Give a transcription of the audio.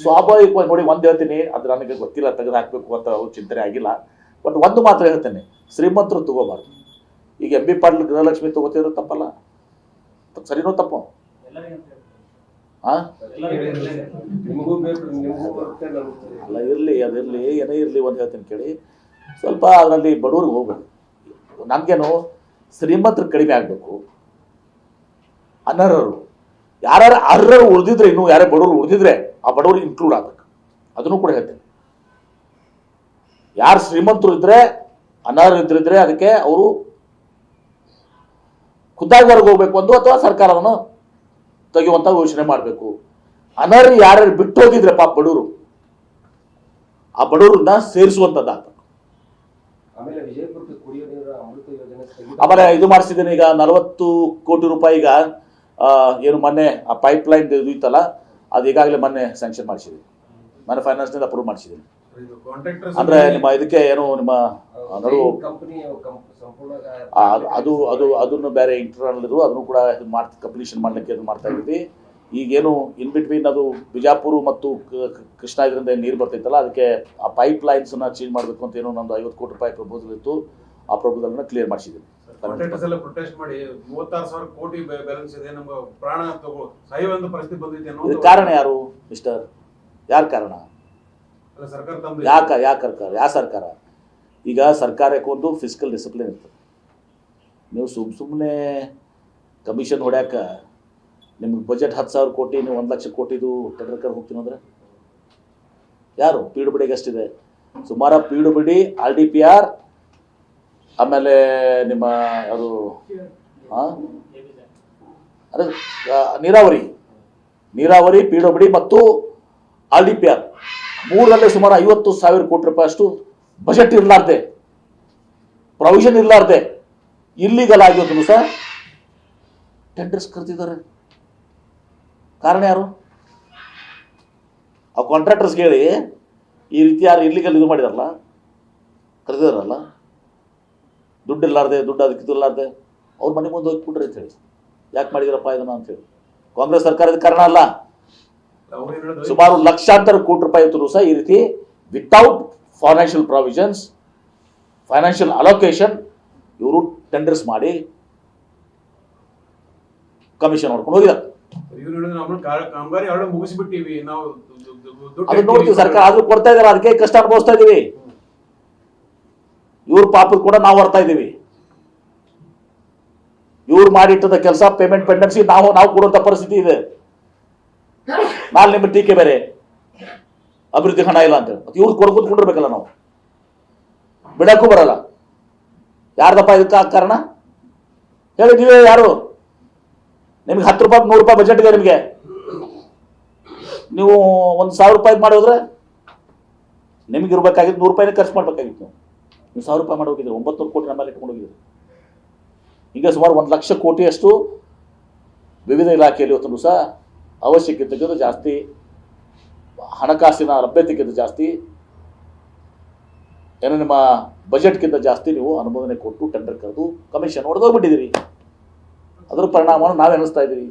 ಸ್ವಾಭಾವಿಕವಾಗಿ ನೋಡಿ ಒಂದು ಹೇಳ್ತೀನಿ ಅದು ನನಗೆ ಗೊತ್ತಿಲ್ಲ ತೆಗೆದು ಹಾಕಬೇಕು ಅಂತ ಅವ್ರು ಚಿಂತನೆ ಆಗಿಲ್ಲ. ಬಟ್ ಒಂದು ಮಾತ್ರ ಹೇಳ್ತೇನೆ ಶ್ರೀಮಂತರು ತಗೋಬಾರ್ದು. ಈಗ ಎಂ ಬಿ ಪಾಟೀಲ್ ಗೃಹಲಕ್ಷ್ಮಿ ತಗೋತಿದ್ರು ತಪ್ಪಲ್ಲ? ತಪ್ಪು ಸರಿನೋ ತಪ್ಪು? ಅಲ್ಲ ಇರಲಿ ಅದಿರಲಿ ಏನೇ ಇರಲಿ ಒಂದು ಹೇಳ್ತೀನಿ ಕೇಳಿ. ಸ್ವಲ್ಪ ಅದರಲ್ಲಿ ಬಡವ್ರಿಗೆ ಹೋಗ್ಬೇಕು ನಮಗೇನು ಶ್ರೀಮಂತರು ಕಡಿಮೆ ಆಗಬೇಕು. ಅನರ್ಹರು. ಯಾರ್ಯಾರು ಅರ್ಹರು ಉಳಿದಿದ್ರೆ ಇನ್ನು ಯಾರೇ ಬಡವರು ಉಳಿದಿದ್ರೆ ಆ ಬಡವರು ಇನ್ಕ್ಲೂಡ್ ಆಗ್ಬೇಕು. ಅದನ್ನು ಕೂಡ ಹೇಳ್ತೇನೆ. ಯಾರು ಶ್ರೀಮಂತರು ಇದ್ರೆ ಅನರ್ಹರು ಇದ್ರಿದ್ರೆ ಅದಕ್ಕೆ ಅವರು ಖುದ್ದಾಗಿ ಹೊರಗೆ ಹೋಗ್ಬೇಕು ಅಂದು ಅಥವಾ ಸರ್ಕಾರವನ್ನು ತೆಗೆಯುವಂತ ಯೋಚನೆ ಮಾಡಬೇಕು. ಅನರ್ಹ ಯಾರ್ಯಾರು ಬಿಟ್ಟು ಹೋಗಿದ್ರೆ ಪಾಪ ಬಡವರು ಆ ಬಡವರನ್ನ ಸೇರಿಸುವಂಥದ್ದಾಗಬೇಕು ಆಮೇಲೆ ಇದು ಮಾಡಿಸಿದ್ದೇನೆ ಈಗ ನಲವತ್ತು ಕೋಟಿ ರೂಪಾಯಿ ಈಗ ಏನು ಮೊನ್ನೆ ಆ ಪೈಪ್ ಲೈನ್ ಇದು ಇತ್ತಲ್ಲ ಅದು ಈಗಾಗಲೇ ಮೊನ್ನೆ ಸ್ಯಾಂಕ್ಷನ್ ಮಾಡಿಸಿದ್ದೀನಿ ಮೊನ್ನೆ ಫೈನಾನ್ಸ್ನಿಂದ ಅಪ್ರೂವ್ ಮಾಡಿಸಿದ್ದೀನಿ ಅಂದ್ರೆ ನಿಮ್ಮ ಇದಕ್ಕೆ ಏನು ನಿಮ್ಮ ನಡುವು ಅದು- ಅದು ಅದು ಅದನ್ನು ಬೇರೆ ಇಂಟರ್ನಲ್ ಇದು ಅದನ್ನು ಕೂಡ ಇದು ಕಂಪ್ಲೀಷನ್ ಮಾಡಲಿಕ್ಕೆ ಇದು ಮಾಡ್ತಾ ಇದ್ದೀವಿ ಈಗೇನು ಇನ್ ಬಿಟ್ವೀನ್ ಅದು ಬಿಜಾಪುರ ಮತ್ತು ಕೃಷ್ಣ ಇದರಿಂದ ನೀರು ಬರ್ತೈತಲ್ಲ ಅದಕ್ಕೆ ಆ ಪೈಪ್ ಲೈನ್ಸನ್ನ ಚೇಂಜ್ ಮಾಡಬೇಕು ಅಂತ ಏನೋ ನಮ್ದು ಐವತ್ತು ಕೋಟಿ ರೂಪಾಯಿ ಪ್ರಪೋಸಲ್ ಇತ್ತು. ಆ ಪ್ರಪೋಸಲ್ನ ಕ್ಲಿಯರ್ ಮಾಡಿಸಿದ್ದೀನಿ ಕಾಂಟ್ರಾಕ್ಟರ್ಸ್ ಎಲ್ಲ ಪ್ರೊಟೆಸ್ಟ್ ಮಾಡಿ ಮೂವತ್ತಾರು ಸಾವಿರ ಕೋಟಿ ಬ್ಯಾಲೆನ್ಸ್ ಇದೆ ನಮ್ಗೆ ಪ್ರಾಣ ತಗೋ ಸಾಯುವಂತ ಪರಿಸ್ಥಿತಿ ಬಂದಿದೆ ಇದಕ್ಕೆ ಕಾರಣ ಯಾರು ಮಿಸ್ಟರ್ ಯಾರು ಕಾರಣ? ಸರ್ಕಾರ ತಮ್ಮದು ಯಾಕ ಯಾಕೆ ಸರ್ಕಾರ? ಯಾವ ಸರ್ಕಾರ? ಈಗ ಸರ್ಕಾರಕ್ಕೆ ಒಂದು ಫಿಸಿಕಲ್ ಡಿಸಿಪ್ಲಿನ್ ಇರ್ತದೆ. ನೀವು ಸುಮ್ ಸುಮ್ಮನೆ ಕಮಿಷನ್ ಹೊಡ್ಯಾಕ ನಿಮ್ಗೆ ಬಜೆಟ್ ಹತ್ತು ಸಾವಿರ ಕೋಟಿ ನೀವು ಒಂದು ಲಕ್ಷ ಕೋಟಿದು ಟೆಂಡರ್ ಕರ್ ಹೋಗ್ತೀನಿ ಅಂದ್ರೆ? ಯಾರು? ಪಿ ಡು ಬಿಡಿಗೆ ಅಷ್ಟಿದೆ ಸುಮಾರು P do D R D P R ಆಮೇಲೆ ನಿಮ್ಮ ಅದು ಅದೇ ನೀರಾವರಿ. ನೀರಾವರಿ, ಪಿ ಡಬ್ಲ್ಯೂ ಮತ್ತು ಆರ್ ಡಿ ಪಿ ಆರ್. ಮೂರಲ್ಲೇ ಸುಮಾರು ಐವತ್ತು ಸಾವಿರ ಕೋಟಿ ರೂಪಾಯಿ ಅಷ್ಟು ಬಜೆಟ್ ಇರಲಾರ್ದೆ. ಪ್ರೊವಿಷನ್ ಇರಲಾರ್ದೆ. ಇಲ್ಲಿಗಲ್ ಆಗಿರೋದನ್ನು ಸರ್ ಟೆಂಡರ್ಸ್ ಕರೆದಿದ್ದಾರೆ. ಕಾರಣ ಯಾರು? ಆ ಕಾಂಟ್ರಾಕ್ಟರ್ಸ್ಗೆ ಹೇಳಿ ಈ ರೀತಿ ಯಾರು ಇಲ್ಲಿಗಲ್ ಇದು ಮಾಡಿದಾರಲ್ಲ? ಕರೆದಿದಾರಲ್ಲ? ದುಡ್ಡು ಇಲ್ಲಾರ್ದೆ ದುಡ್ಡು ಅದಕ್ಕೆ ಇದಿಲ್ಲಾರ್ದೆ ಅವ್ರ ಮನೆ ಮುಂದೆ ಹೋಗಿ ಕೊಡ್ರಿ ಅಂತ ಹೇಳಿ ಯಾಕೆ ಮಾಡಿದಿರಪ್ಪ ಇದನ್ನ ಅಂತ ಹೇಳಿ ಕಾಂಗ್ರೆಸ್ ಸರ್ಕಾರದ ಕಾರಣ ಅಲ್ಲ. ಸುಮಾರು ಲಕ್ಷಾಂತರ ಕೋಟಿ ರೂಪಾಯಿ ಇತ್ತು ಸಹ ಈ ರೀತಿ without financial provisions financial allocation ಇವರು ಟೆಂಡರ್ಸ್ ಮಾಡಿ ಕಮಿಷನ್ ನೋಡ್ಕೊಂಡು ಹೋಗಿದ್ದಾರೆ. ಅದು ನೋಡ್ತೀವಿ ಸರ್ಕಾರ ಆದ್ರೂ ಕೊಡ್ತಾ ಇದಾರೆ ಅದಕ್ಕೆ ಕಷ್ಟ ಅನುಭವಿಸ್ತಾ ಇದೀವಿ. ಇವ್ರ ಪಾಪ ಕೂಡ ನಾವು ಬರ್ತಾ ಇದ್ದೀವಿ. ಇವ್ರು ಮಾಡಿಟ್ಟದ ಕೆಲಸ ಪೇಮೆಂಟ್ ಪೆಂಡೆನ್ಸಿ ನಾವು ನಾವು ಕೊಡುವಂತ ಪರಿಸ್ಥಿತಿ ಇದೆ. ನಾಳೆ ನಿಮ್ಮ ಟೀಕೆ ಬೇರೆ. ಅಭಿವೃದ್ಧಿ ಹಣ ಇಲ್ಲ ಅಂತ ಮತ್ತೆ ಇವ್ರು ಕೊಡ್ಕೊಂಡು ಕೊಂಡಿರ್ಬೇಕಲ್ಲ ನಾವು. ಬಿಡಕ್ಕೂ ಬರಲ್ಲ. ಯಾರ್ದಪ್ಪ ಇದಕ್ಕೆ ಕಾರಣ? ಹೇಳಿ ಯಾರು? ನಿಮ್ಗೆ ಹತ್ತು ರೂಪಾಯಿ, ನೂರು ರೂಪಾಯಿ ಬಜೆಟ್ ಇದೆ ನಿಮಗೆ. ನೀವು ಒಂದು ಸಾವಿರ ರೂಪಾಯಿ ಮಾಡೋದ್ರೆ ನಿಮ್ಗೆ ಇರ್ಬೇಕಾಗಿತ್ತು ನೂರು ರೂಪಾಯಿನೇ ಖರ್ಚು ಮಾಡ್ಬೇಕಾಗಿತ್ತು. ನೀವು ನೀವು ಸಾವಿರ ರೂಪಾಯಿ ಮಾಡಿ ಹೋಗಿದ್ದೀರಿ ಒಂಬತ್ತು ಕೋಟಿ ನಮ್ಮಲ್ಲಿ ಇಟ್ಕೊಂಡು ಹೋಗಿದ್ದೀರಿ ಈಗ ಸುಮಾರು ಒಂದು ಲಕ್ಷ ಕೋಟಿಯಷ್ಟು ವಿವಿಧ ಇಲಾಖೆಯಲ್ಲಿ ಇವತ್ತು ಸಹ ಅವಶ್ಯಕತೆಗಿಂತ ಜಾಸ್ತಿ, ಹಣಕಾಸಿನ ಲಭ್ಯತೆಗಿಂತ ಜಾಸ್ತಿ, ಏನು ನಿಮ್ಮ ಬಜೆಟ್ಗಿಂತ ಜಾಸ್ತಿ ನೀವು ಅನುಮೋದನೆ ಕೊಟ್ಟು ಟೆಂಡರ್ ಕರೆದು ಕಮಿಷನ್ ಹೊಡೆದೋಗ್ಬಿಟ್ಟಿದ್ದೀರಿ ಅದರ ಪರಿಣಾಮವನ್ನು ನಾವೇ ಅನಿಸ್ತಾ ಇದ್ದೀವಿ